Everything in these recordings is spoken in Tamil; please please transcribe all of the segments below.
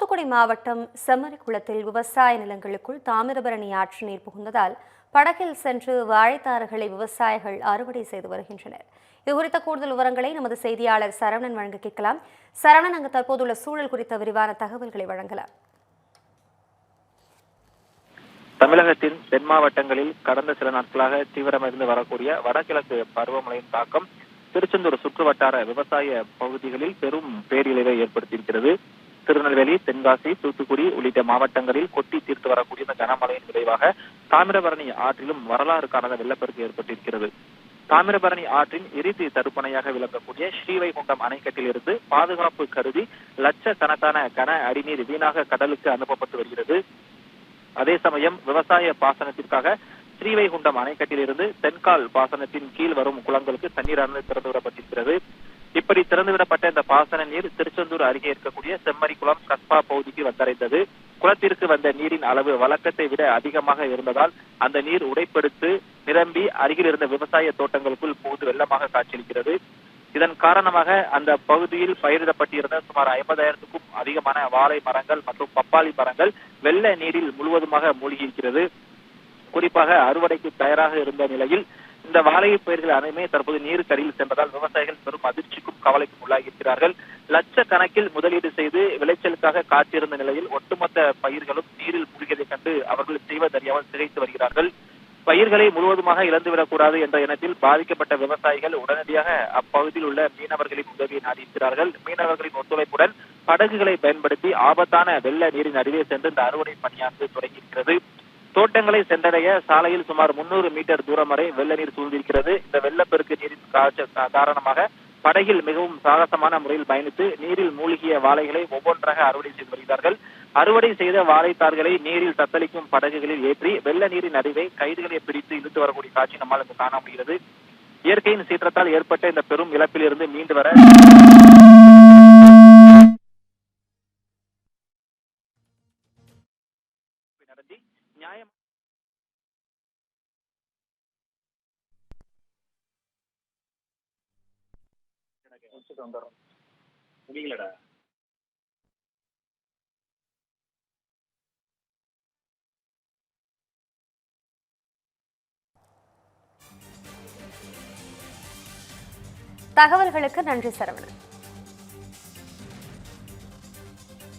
தூத்துக்குடி மாவட்டம் செம்மரிக்குளத்தில் விவசாய நிலங்களுக்குள் தாமிரபரணி ஆற்று நீர் புகுந்ததால் படகில் சென்று வாழைத்தாறுகளை விவசாயிகள் அறுவடை செய்து வருகின்றனர். இது குறித்த கூடுதல் விவரங்களை நமது செய்தியாளர் சரவணன் வழங்க கேட்கலாம். சரவணன் அங்கு தற்போதுள்ள சூழல் குறித்த விரிவான தகவல்களை வழங்கலாம். தமிழகத்தின் தென் மாவட்டங்களில் கடந்த சில நாட்களாக தீவிரமிருந்து வரக்கூடிய வடகிழக்கு பருவமழையின் தாக்கம் திருச்செந்தூர் சுற்று வட்டார விவசாய பகுதிகளில் பெரும் பேரிழவை ஏற்படுத்தியிருக்கிறது. திருநெல்வேலி தென்காசி தூத்துக்குடி உள்ளிட்ட மாவட்டங்களில் கொட்டி தீர்த்து வரக்கூடிய இந்த கனமழையின் விளைவாக தாமிரபரணி ஆற்றிலும் வரலாறு காணாத வெள்ளப்பெருக்கு ஏற்பட்டிருக்கிறது. தாமிரபரணி ஆற்றின் இறுதி தடுப்பணையாக விளங்கக்கூடிய ஸ்ரீவைகுண்டம் அணைக்கட்டிலிருந்து பாதுகாப்பு கருதி லட்சக்கணக்கான கன அடிநீர் வீணாக கடலுக்கு அனுப்பப்பட்டு வருகிறது. அதே சமயம் விவசாய பாசனத்திற்காக ஸ்ரீவைகுண்டம் அணைக்கட்டிலிருந்து தென்கால் பாசனத்தின் கீழ் வரும் குளங்களுக்கு தண்ணீரானது திறந்துவிடப்பட்டிருக்கிறது. இப்படி திறந்துவிடப்பட்ட இந்த பாசன நீர் திருச்செந்தூர் அருகே இருக்கக்கூடிய செம்மறிக்குளம் கஸ்பா பகுதிக்கு வந்தடைந்தது. குளத்திற்கு வந்த நீரின் அளவு வழக்கத்தை விட அதிகமாக இருந்ததால் அந்த நீர் உடைப்பெடுத்து நிரம்பி அருகில் இருந்த விவசாய தோட்டங்களுக்குள் புகுந்து வெள்ளமாக காட்சியளிக்கிறது. இதன் காரணமாக அந்த பகுதியில் பயிரிடப்பட்டிருந்த சுமார் ஐம்பதாயிரத்துக்கும் அதிகமான வாழை மரங்கள் மற்றும் பப்பாளி மரங்கள் வெள்ள நீரில் முழுவதுமாக மூழ்கியிருக்கிறது. குறிப்பாக அறுவடைக்கு தயாராக இருந்த நிலையில் இந்த வாழை பயிர்கள் அனைமே தற்போது நீருக்கடியில் சென்றதால் விவசாயிகள் பெரும் அதிர்ச்சிக்கும் கவலைக்கும் உள்ளாகியிருக்கிறார்கள். லட்சக்கணக்கில் முதலீடு செய்து விளைச்சலுக்காக காத்திருந்த நிலையில் ஒட்டுமொத்த பயிர்களும் நீரில் மூழ்கியதைக் கண்டு அவர்கள் செய்வதறியாமல் திகைத்து வருகிறார்கள். பயிர்களை முழுவதுமாக இழந்துவிடக்கூடாது என்ற எண்ணத்தில் பாதிக்கப்பட்ட விவசாயிகள் உடனடியாக அப்பகுதியில் உள்ள மீனவர்களின் உதவியை நாடியிருக்கிறார்கள். மீனவர்களின் ஒத்துழைப்புடன் படகுகளை பயன்படுத்தி ஆபத்தான வெள்ள நீரின் அருகே சென்று இந்த அறுவடை பணியானது தொடங்கியிருக்கிறது. தோட்டங்களை சென்றடைய சாலையில் சுமார் முன்னூறு மீட்டர் தூரம் வரை வெள்ள நீர் சூழ்ந்திருக்கிறது. இந்த வெள்ளப்பெருக்கு நீரின் காரணமாக படகில் மிகவும் சாகசமான முறையில் பயணித்து நீரில் மூழ்கிய வாழைகளை ஒவ்வொன்றாக அறுவடை செய்து வருகிறார்கள். அறுவடை செய்த வாழைத்தார்களை நீரில் தத்தளிக்கும் படகுகளில் ஏற்றி வெள்ள நீரின் அறிவை கைதுகளை பிடித்து இழுத்து வரக்கூடிய காட்சி நம்மால் இங்கு காண முடிகிறது. இயற்கையின் சீற்றத்தால் ஏற்பட்ட இந்த பெரும் இழப்பிலிருந்து மீண்டு வர நியாயம். முடியலடா. தகவல்களுக்கு நன்றி சரவணன்.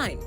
nine